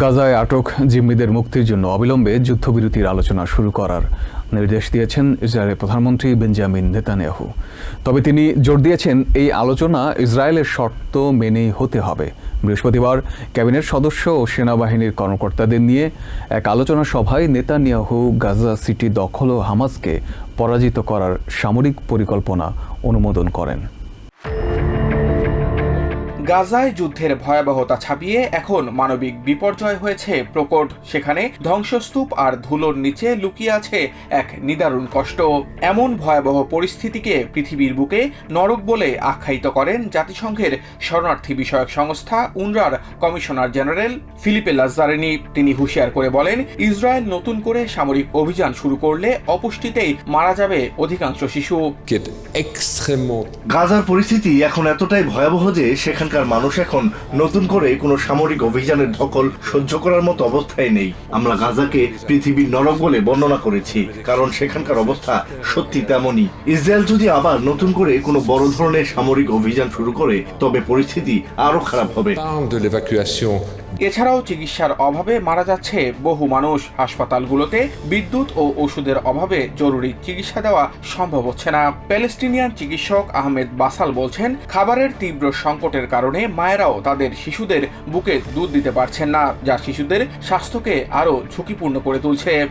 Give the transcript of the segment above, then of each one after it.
গাজায় আটক জিম্মিদের মুক্তির জন্য অবিলম্বে যুদ্ধবিরতির আলোচনা শুরু করার নির্দেশ দিয়েছেন ইসরায়েলের প্রধানমন্ত্রী বেঞ্জামিন নেতানিয়াহু। তবে তিনি জোর দিয়েছেন, এই আলোচনা ইসরায়েলের শর্ত মেনেই হতে হবে। বৃহস্পতিবার ক্যাবিনেট সদস্য ও সেনাবাহিনীর কর্মকর্তাদের নিয়ে এক আলোচনা সভায় নেতানিয়াহু গাজা সিটি দখল ও হামাসকে পরাজিত করার সামরিক পরিকল্পনা অনুমোদন করেন। গাজায় যুদ্ধের ভয়াবহতা ছাপিয়ে এখন মানবিক বিপর্যয় হয়েছে প্রকট। সেখানে ধ্বংসস্তূপ আর ধুলোর নিচে লুকিয়ে আছে এক নিদারুণ কষ্ট। এমন ভয়াবহ পরিস্থিতিকে পৃথিবীর বুকে নরক বলে আখ্যায়িত করেন জাতিসংঘের শরণার্থী বিষয়ক সংস্থা উনরার কমিশনার জেনারেল ফিলিপে লাজারেনি তিনি হুঁশিয়ার করে বলেন ইসরায়েল নতুন করে সামরিক অভিযান শুরু করলে অপুষ্টিতেই মারা যাবে অধিকাংশ শিশু। গাজার পরিস্থিতি এখন এতটাই ভয়াবহ যে সেখানকার মানুষ এখন নতুন করে কোনো সামরিক অভিযানের ধকল সহ্য করার মতো অবস্থায় নেই। আমরা গাজাকে পৃথিবীর নরক বলে বর্ণনা করেছি, কারণ সেখানকার অবস্থা সত্যি তেমনই। ইসরায়েল যদি আবার নতুন করে কোনো বড় ধরনের সামরিক অভিযান শুরু করে, তবে পরিস্থিতি আরও খারাপ হবে। এছাড়াও চিকিৎসার অভাবে মারা যাচ্ছে বহু মানুষ। হাসপাতালগুলোতে বিদ্যুৎ ও ওষুধের অভাবে জরুরি চিকিৎসা দেওয়া সম্ভব হচ্ছে না। প্যালেস্টিনিয়ান চিকিৎসক আহমেদ বাসাল বলছেন খাবারের তীব্র সংকটের কারণে মায়েরাও তাদের শিশুদের বুকে দুধ দিতে পারছেন না যা শিশুদের স্বাস্থ্যকে আরও ঝুঁকিপূর্ণ করে তুলছে।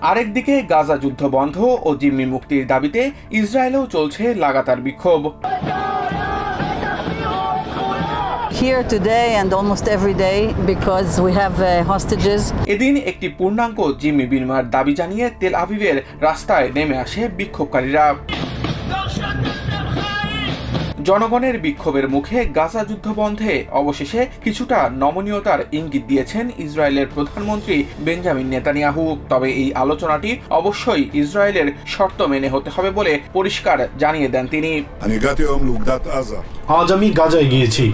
আরেকদিকে গাজা যুদ্ধ বন্ধ ও জিম্মি মুক্তির দাবিতে ইসরায়েলেও চলছে লাগাতার বিক্ষোভ। Here today and almost every day because we have uh, hostages. এদিন একটি পূর্ণাঙ্গ জিম্মি বিনিময়ের দাবি জানিয়ে তেল আবিবের রাস্তায় নেমে আসে বিক্ষোভকারীরা জনগণের বিক্ষোভের মুখে গাজা যুদ্ধ বন্ধে অবশেষে কিছুটা নমনীয়তার ইঙ্গিত দিয়েছেন ইসরায়েলের প্রধানমন্ত্রী বেঞ্জামিন নেতানিয়াহু। তবে এই আলোচনাটি অবশ্যই ইসরায়েলের শর্ত মেনে হতে হবে বলে পরিষ্কার জানিয়ে দেন তিনি। আজ আমি গাজায় গিয়েছি।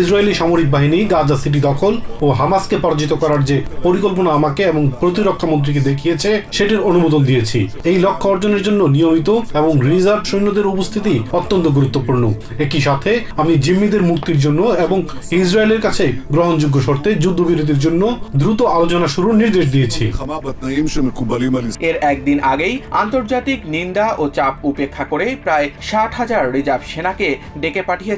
ইসরায়েলি সামরিক বাহিনী গাজা সিটি দখল ও হামাসকে পরাজিত করার যে পরিকল্পনা আমাকে এবং প্রতিরক্ষা মন্ত্রীকে দেখিয়েছে, সেটির অনুমোদন দিয়েছি। এই লক্ষ্য অর্জনের জন্য নিয়মিত এবং রিজার্ভ সৈন্যদের উপস্থিতি অত্যন্ত গুরুত্বপূর্ণ। একই সাথে আমি জিম্মিদের মুক্তির জন্য এবং ইসরায়েলের কাছে গ্রহণযোগ্য শর্তে যুদ্ধবিরতির জন্য দ্রুত আলোচনা শুরুর নির্দেশ দিয়েছি। এর একদিন আগেই আন্তর্জাতিক নিন্দা ও চাপ উপেক্ষা করে প্রায় ষাট হাজার রিজার্ভ সেনাকে ডেকে পাঠিয়েছে